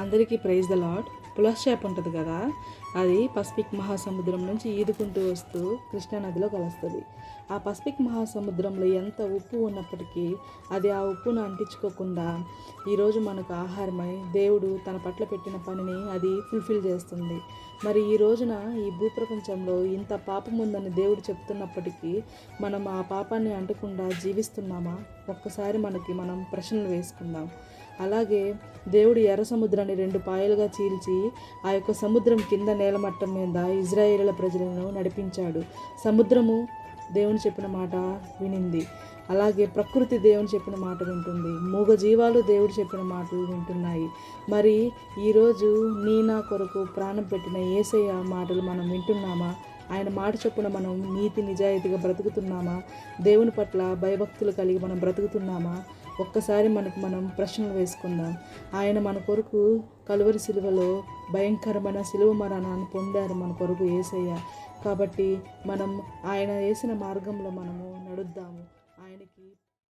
అందరికీ praise the lord పులస్ చేప ఉంటుంది కదా అది పసిఫిక్ మహాసముద్రం నుంచి ఈదుకుంటూ వస్తూ కృష్ణానదిలో కలుస్తుంది. ఆ పసిఫిక్ మహాసముద్రంలో ఎంత ఉప్పు ఉన్నప్పటికీ అది ఆ ఉప్పును అంటించుకోకుండా ఈరోజు మనకు ఆహారమై దేవుడు తన పట్ల పెట్టిన పనిని అది ఫుల్ఫిల్ చేస్తుంది. మరి ఈ రోజున ఈ భూప్రపంచంలో ఇంత పాపం ఉందని దేవుడు చెప్తున్నప్పటికీ మనం ఆ పాపాన్ని అంటకుండా జీవిస్తున్నామా? ఒక్కసారి మనకి మనం ప్రశ్నలు వేసుకుందాం. అలాగే దేవుడు ఎర్ర సముద్రాన్ని రెండు పాయలుగా చీల్చి ఆ యొక్క సముద్రం కింద నేలమట్టం మీద ఇజ్రాయేళ్ళ ప్రజలను నడిపించాడు. సముద్రము దేవుని చెప్పిన మాట వినింది. అలాగే ప్రకృతి దేవుని చెప్పిన మాట వింటుంది. మూగ జీవాలు దేవుడు చెప్పిన మాటలు వింటున్నాయి. మరి ఈరోజు నీ నా కొరకు ప్రాణం పెట్టిన ఏసయ్య మాటలు మనం వింటున్నామా? ఆయన మాట చొప్పున మనం నీతి నిజాయితీగా బ్రతుకుతున్నామా? దేవుని పట్ల భయభక్తులు కలిగి మనం బ్రతుకుతున్నామా? ఒక్కసారి మనకు మనం ప్రశ్నలు వేసుకుందాం. ఆయన మన కొరకు కలువరి సిలువలో భయంకరమైన సిలువ మరణాన్ని పొందారు మన కొరకు ఏసయ్య. కాబట్టి మనం ఆయన వేసిన మార్గంలో మనము నడుద్దాము. ఆయనకి